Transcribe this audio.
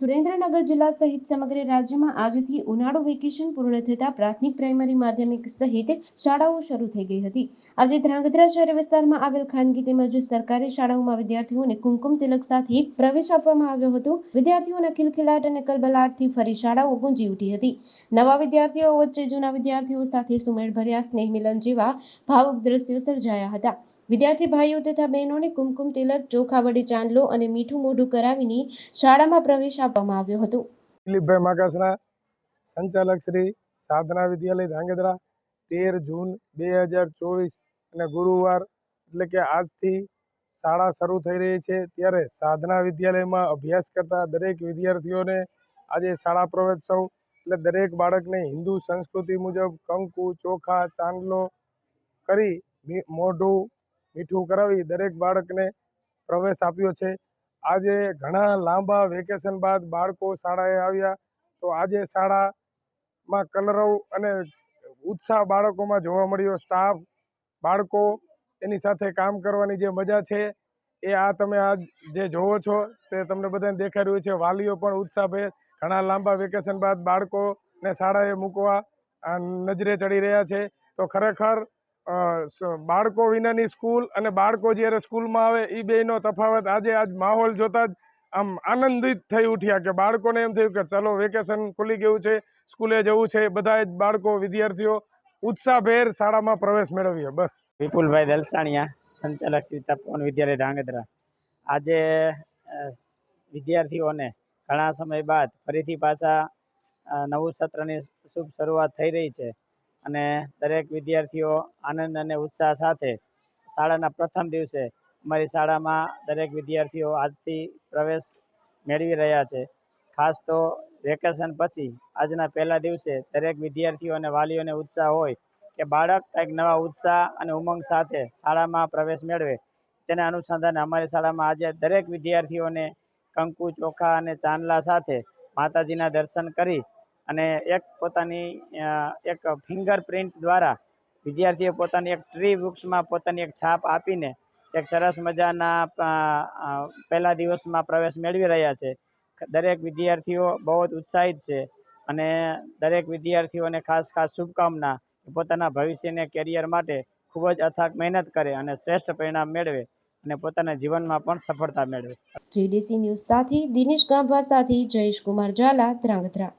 સુરેન્દ્રનગર જિલ્લા સહિત સમગ્ર રાજ્યમાં આજથી ઉનાળુ વેકેશન પૂર્ણ થતા પ્રાથમિક પ્રાઇમરી માધ્યમિક સહિત શાળાઓ શરૂ થઈ ગઈ હતી. આજે ધ્રાંગધ્રા શહેર વિસ્તારમાં આવેલ ખાનગી તેમજ સરકારી શાળાઓમાં વિદ્યાર્થીઓને કુમકુમ તિલક સાથે પ્રવેશ આપવામાં આવ્યો હતો. વિદ્યાર્થીઓના ખિલખિલાટ અને કલબલાટથી ફરી શાળાઓ ગુંજી ઉઠી હતી. નવા વિદ્યાર્થીઓ વચ્ચે જૂના વિદ્યાર્થીઓ સાથે સુમેળભર્યા સ્નેહ મિલન જેવા ભાવુક દ્રશ્યો સર્જાયા હતા. વિદ્યાર્થી ભાઈઓ તથા બહેનોને કુમકુમ તિલક, ચોખા વડે ચાંદલો અને મીઠું મોઢું કરાવીને શાળામાં પ્રવેશ આપવામાં આવ્યો હતો. દિલીપભાઈ માકાસણા સંચાલક શ્રી સાધના વિદ્યાલય ધાંગધ્રા, તેર જૂન બે હજાર ચોવીસ અને ગુરુવાર એટલે કે આજથી શાળા શરૂ થઈ રહી છે. ત્યારે સાધના વિદ્યાલયમાં અભ્યાસ કરતા દરેક વિદ્યાર્થીઓને આજે શાળા પ્રવેશોત્સવ એટલે દરેક બાળકને હિન્દુ સંસ્કૃતિ મુજબ કંકુ, ચોખા, ચાંદલો કરી મોઢું મીઠું કરાવી દરેક બાળકને પ્રવેશ આપ્યો છે. આજે ઘણા લાંબા વેકેશન બાદ બાળકો શાળાએ આવ્યા. તો આજે શાળામાં કલરવ અને ઉત્સાહ બાળકોમાં જોવા મળ્યો. સ્ટાફ બાળકો એની સાથે કામ કરવાની જે મજા છે એ આ તમે આજ જે જોવો છો તે તમને બધાને દેખાઈ રહ્યું છે. વાલીઓ પણ ઉત્સાહભેર ઘણા લાંબા વેકેશન બાદ બાળકોને શાળાએ મૂકવા નજરે ચડી રહ્યા છે. તો ખરેખર બાળકો વિનાની સ્કૂલ અને બાળકો જ્યારે સ્કૂલમાં આવે એ બેયનો તફાવત આજે આજ માહોલ જોતા જ આમ આનંદિત થઈ ઉઠ્યા કે બાળકોને એમ થયું કે ચલો વેકેશન ખુલી ગયું છે, સ્કૂલે જવું છે બધા જ બાળકો, વિદ્યાર્થીઓ ઉત્સાહભેર શાળામાં પ્રવેશ મેળવ્યો બસ. વિપુલભાઈ દલસાણિયા, સંચાલક શ્રી તપોવન વિદ્યાલય ધાંગધ્રા. આજે વિદ્યાર્થીઓને ઘણા સમય બાદ ફરીથી પાછા નવું સત્રની શુભ શરૂઆત થઈ રહી છે. અને દરેક વિદ્યાર્થીઓ આનંદ અને ઉત્સાહ સાથે શાળાના પ્રથમ દિવસે અમારી શાળામાં દરેક વિદ્યાર્થીઓ આજથી પ્રવેશ મેળવી રહ્યા છે. ખાસ તો વેકેશન પછી આજના પહેલા દિવસે દરેક વિદ્યાર્થીઓ અને વાલીઓને ઉત્સાહ હોય કે બાળક કંઈક નવા ઉત્સાહ અને ઉમંગ સાથે શાળામાં પ્રવેશ મેળવે. તેના અનુસંધાને અમારી શાળામાં આજે દરેક વિદ્યાર્થીઓને કંકુ ચોખા અને ચાંદલા સાથે માતાજીના દર્શન કરી અને એક પોતાની એક ફિંગરપ્રિન્ટ દ્વારા વિદ્યાર્થીઓ પોતાની એક ટ્રી વૃક્ષમાં પોતાની એક છાપ આપીને એક સરસ મજાના પહેલા દિવસમાં પ્રવેશ મેળવી રહ્યા છે. દરેક વિદ્યાર્થીઓ બહુ જ ઉત્સાહિત છે અને દરેક વિદ્યાર્થીઓને ખાસ ખાસ શુભકામના પોતાના ભવિષ્યને કેરિયર માટે ખૂબ જ અથાગ મહેનત કરે અને શ્રેષ્ઠ પરિણામ મેળવે અને પોતાના જીવનમાં પણ સફળતા મેળવે. જીડીસી ન્યૂઝ સાથે દિનેશ ગાંભા સાથે જયેશ કુમાર ઝાલા ધ્રાંગધ્રા.